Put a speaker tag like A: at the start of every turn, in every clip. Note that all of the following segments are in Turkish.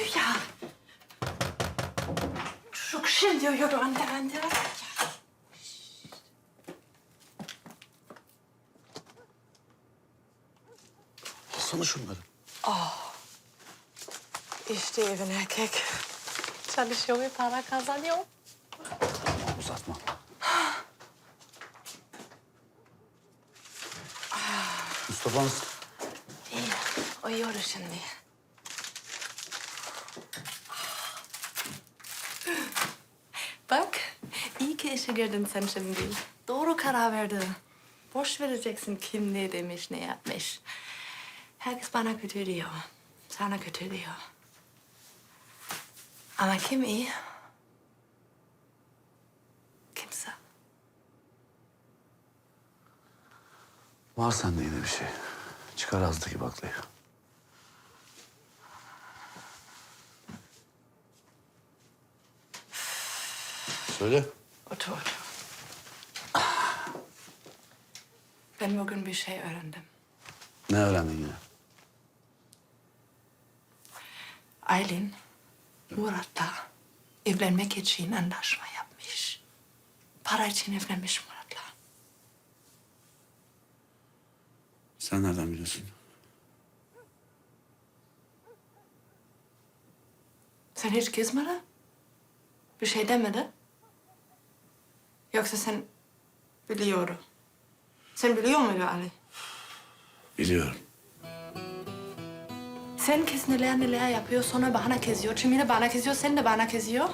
A: Rüya. Çocuk şimdi uyuyor anne anne. Ya.
B: Alsana şunları.
A: İşte evin erkek. Çalışıyor ve para kazanıyor.
B: Uzatma. Mustafa nasıl?
A: İyi. Uyuyor şimdi. Bak, iyi ki işe girdin sen şimdi. Doğru karar verdin. Boş vereceksin kim ne demiş, ne yapmış. Herkes bana kötü diyor. Sana kötü diyor. Ama kim iyi? Kimse.
B: Var sende yine bir şey. Çıkar ağzındaki baklayı. Söyle.
A: Otur, otur. Ben bugün bir şey öğrendim.
B: Ne öğrendin yine?
A: Aylin Murat'la evlenmek için anlaşma yapmış. Para için evlenmiş Murat'la.
B: Sen nereden biliyorsun?
A: Sen hiç kızmadın? Bir şey demedin? Yoksa sen biliyorum. Sen biliyor muydun Ali?
B: Biliyorum.
A: Sen kız neler neler yapıyor sonra bana kızıyor. Cemile bana kızıyor, sen de bana kızıyor.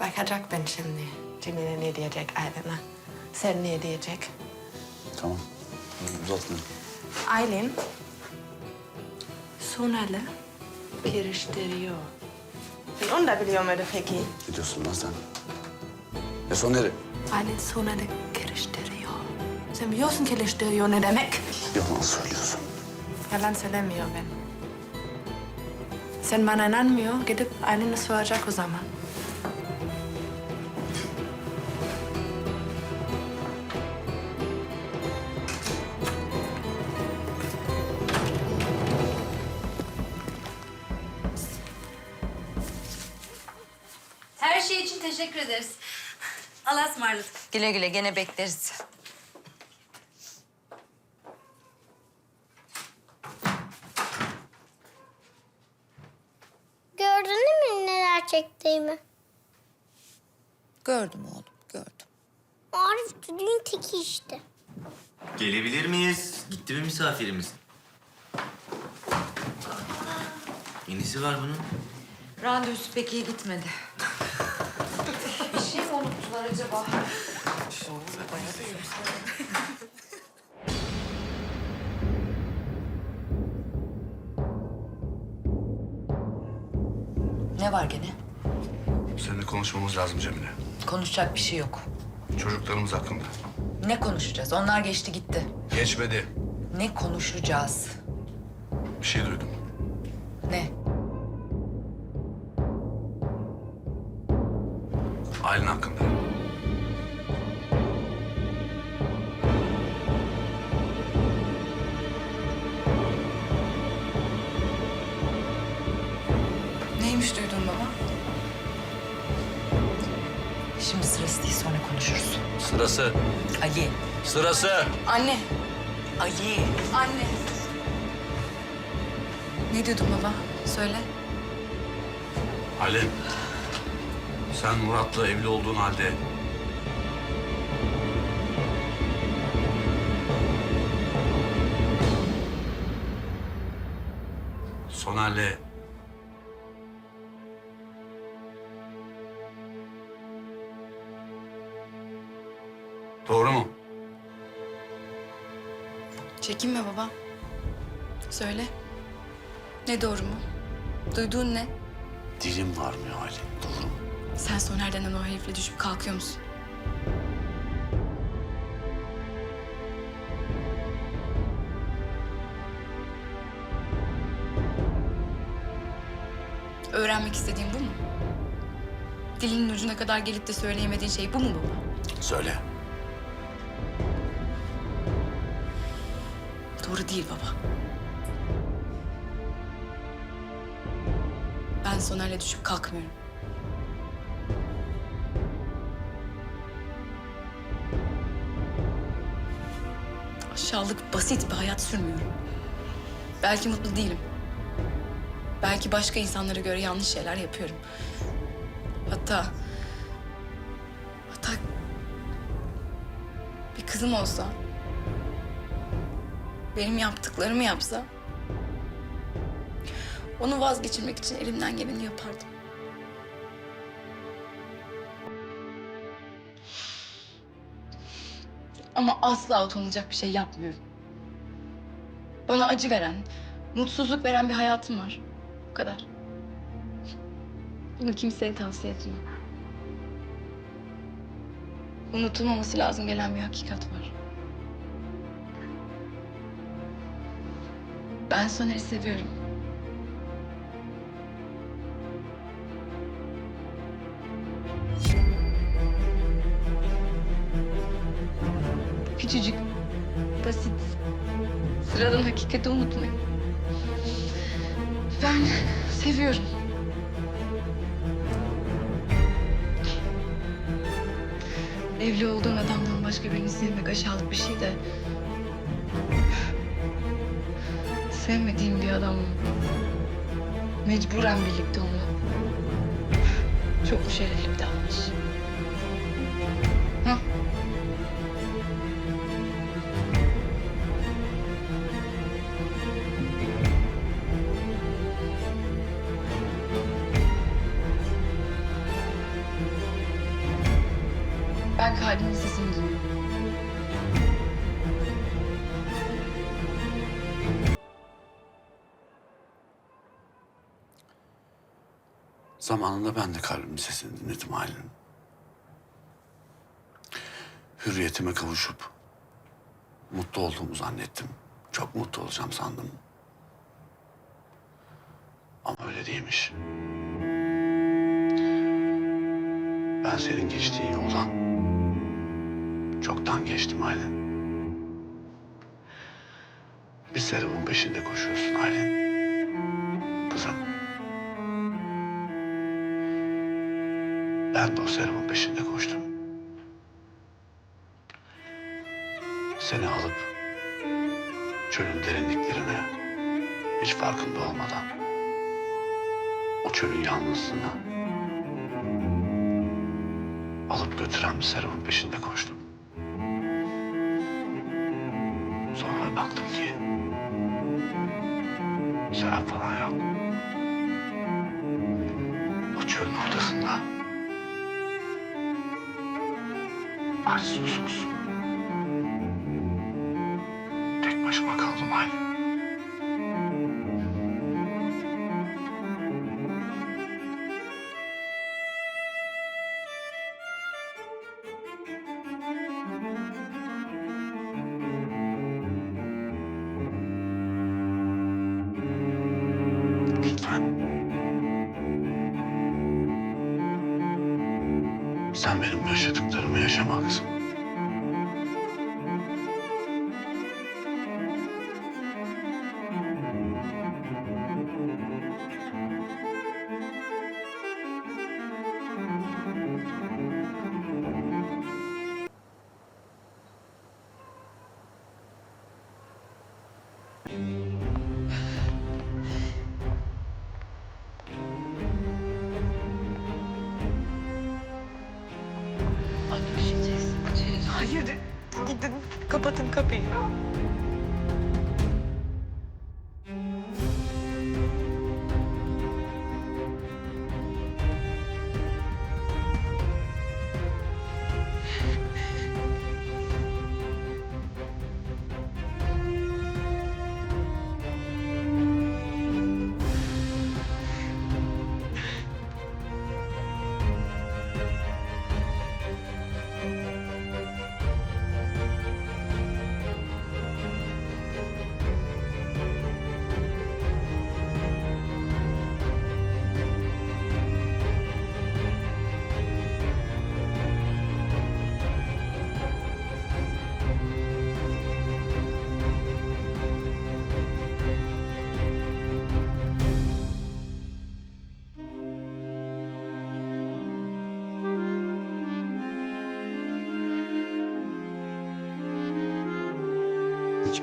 A: Bakacak ben şimdi. Cemile ne diyecek Aylin'e? Sen ne diyecek?
B: Tamam. Uzatma.
A: Aylin Sonal'ı karıştırıyor. Ben onu da biliyor muydu peki?
B: Ne diyorsun lan sen? Ne son nere?
A: Aylin Sonal'ı karıştırıyor. Sen biliyorsun karıştırıyor ne demek?
B: Yalan söylüyorsun.
A: Yalan söylemiyor ben. Sen bana inanmıyor, gidip Aylin'e soracak o zaman.
C: Her şey için teşekkür ederiz. Allah'a ısmarladık.
D: Güle güle gene bekleriz.
E: Gördün mü neler çektiğimi?
D: Gördüm oğlum gördüm.
E: Arif düdüğün teki işte.
F: Gelebilir miyiz? Gitti mi misafirimiz? Yenisi var bunun.
D: Randevusu pek iyi gitmedi. Bir şey mi unuttular acaba? Ne var gene?
B: Seninle konuşmamız lazım Cemile.
D: Konuşacak bir şey yok.
B: Çocuklarımız hakkında.
D: Ne konuşacağız? Onlar geçti gitti.
B: Geçmedi.
D: Ne konuşacağız?
B: Bir şey duydum.
D: Sırası. Ali.
B: Sırası.
D: Anne. Ali. Anne. Ne diyordun baba? Söyle.
B: Aylin. Sen Murat'la evli olduğun halde Soner'le
G: Çekinme baba. Söyle. Ne doğru mu? Duyduğun ne?
B: Dilim varmıyor Aylin. Doğru mu?
G: Sen Soner denen o herifle düşüp kalkıyor musun? Öğrenmek istediğin bu mu? Dilinin ucuna kadar gelip de söyleyemediğin şey bu mu baba?
B: Söyle.
G: Doğru değil baba. Ben Soner'le düşüp kalkmıyorum. Aşağılık basit bir hayat sürmüyorum. Belki mutlu değilim. Belki başka insanlara göre yanlış şeyler yapıyorum. Hatta... Hatta... Bir kızım olsa... Benim yaptıklarımı yapsa... Onu vazgeçirmek için elimden geleni yapardım. Ama asla utanılacak bir şey yapmıyorum. Bana acı veren, mutsuzluk veren bir hayatım var. Bu kadar. Bunu kimseye tavsiye etmem. Unutulmaması lazım gelen bir hakikat var. Ben Soner'i seviyorum. Küçücük, basit, sıradan hakikati unutmayın. Ben seviyorum. Evli olduğun adamdan başka birini sevmek aşağılık bir şey de... Sevmediğim bir adamla mecburen birlikte olmak çok müşerrefli bir davranış. Ha? Ben kalbimin
B: Zamanında ben de kalbimin sesini dinledim Aylin. Hürriyetime kavuşup mutlu olduğumu zannettim. Çok mutlu olacağım sandım. Ama öyle değilmiş. Ben senin geçtiğin yoldan çoktan geçtim Aylin. Bir serumun peşinde koşuyorsun Aylin. Ben serumun peşinde koştum. Seni alıp çölün derinliklerine hiç farkında olmadan o çölün yalnızlığına alıp götüren bir serumun peşinde koştum. Sonra baktım ki serap falan yok. O çölün ortasında 啊，叔叔叔。Sen benim yaşadıklarımı yaşama kızım.
H: Kapatın kapıyı.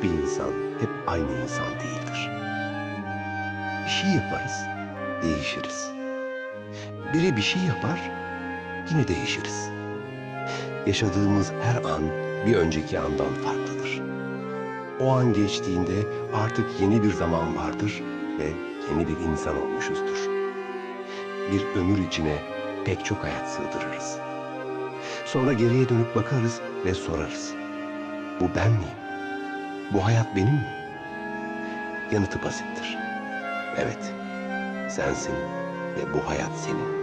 I: Hiçbir insan hep aynı insan değildir. Bir şey yaparız, değişiriz. Biri bir şey yapar, yine değişiriz. Yaşadığımız her an bir önceki andan farklıdır. O an geçtiğinde artık yeni bir zaman vardır ve yeni bir insan olmuşuzdur. Bir ömür içine pek çok hayat sığdırırız. Sonra geriye dönüp bakarız ve sorarız. Bu ben miyim? Bu hayat benim mi? Yanıtı basittir. Evet, sensin ve bu hayat senin.